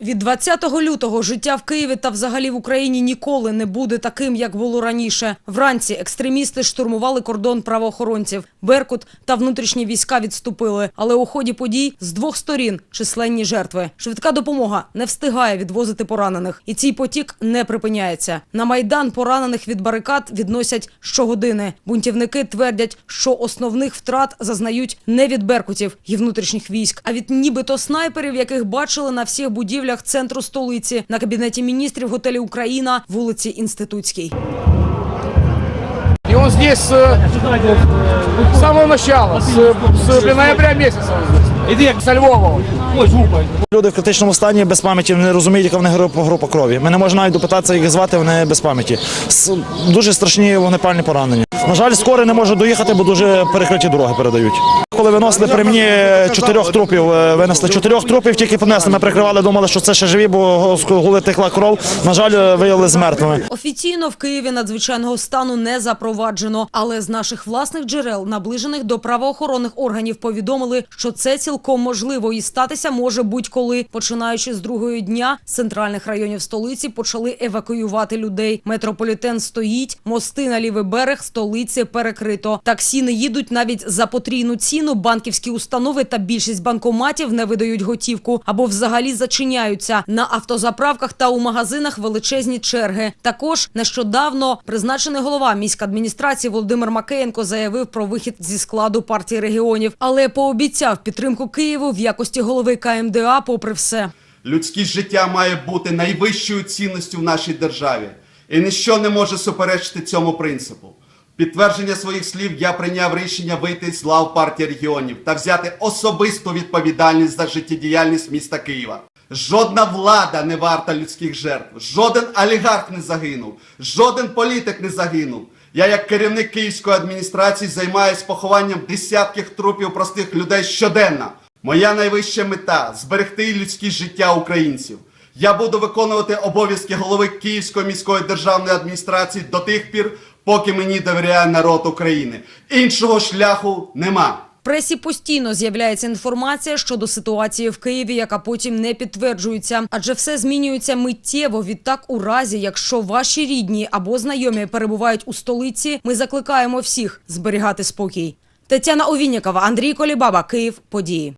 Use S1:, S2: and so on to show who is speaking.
S1: Від 20 лютого життя в Києві та взагалі в Україні ніколи не буде таким, як було раніше. Вранці екстремісти штурмували кордон правоохоронців. Беркут та внутрішні війська відступили. Але у ході подій з двох сторін численні жертви. Швидка допомога не встигає відвозити поранених. І цей потік не припиняється. На Майдан поранених від барикад відносять щогодини. Бунтівники твердять, що основних втрат зазнають не від беркутів і внутрішніх військ, а від нібито снайперів, яких бачили на всіх будівлях центру столиці, на кабінеті міністрів готелі Україна, вулиці Інститутській.
S2: И он здесь с, с самого начала, с, с ноября месяца. здесь. Со Львова.
S3: Люди в критичному стані без пам'яті не розуміють, яка в них група, група крові. Ми не можемо навіть допитатися, як їх звати, вони без пам'яті. Дуже страшні вогнепальні поранення. На жаль, скоро не можу доїхати, бо дуже перекриті дороги передають. Коли виносили при мені чотирьох трупів, е, винесли чотирьох трупів, тільки понесли. Ми прикривали, думали, що це ще живі, бо з голи текла кров. На жаль, е, виявили з мертвими.
S1: Офіційно в Києві надзвичайного стану не запроваджено, але з наших власних джерел, наближених до правоохоронних органів, повідомили, що це цілком можливо і статися може будь-коли. Починаючи з другого дня з центральних районів столиці почали евакуювати людей. Метрополітен стоїть, мости на лівий берег столиці перекрито. Таксі не їдуть навіть за потрійну ціну. Банківські установи та більшість банкоматів не видають готівку або взагалі зачиняються на автозаправках та у магазинах величезні черги. Також нещодавно призначений голова міськадміністрації Володимир Макеєнко заявив про вихід зі складу партії регіонів, але пообіцяв підтримку Києву в якості голови КМДА. Попри все.
S4: Людське життя має бути найвищою цінністю в нашій державі, і ніщо не може суперечити цьому принципу. Підтвердження своїх слів я прийняв рішення вийти з лав партії регіонів та взяти особисту відповідальність за життєдіяльність міста Києва. Жодна влада не варта людських жертв, жоден олігарх не загинув, жоден політик не загинув. Я, як керівник київської адміністрації, займаюся похованням десятків трупів простих людей щоденно. Моя найвища мета зберегти людське життя українців. Я буду виконувати обов'язки голови Київської міської державної адміністрації до тих пір, поки мені довіряє народ України. Іншого шляху нема.
S1: Пресі постійно з'являється інформація щодо ситуації в Києві, яка потім не підтверджується. Адже все змінюється миттєво. Відтак, у разі, якщо ваші рідні або знайомі перебувають у столиці, ми закликаємо всіх зберігати спокій. Тетяна Овіннікова, Андрій Колібаба, Київ. Події.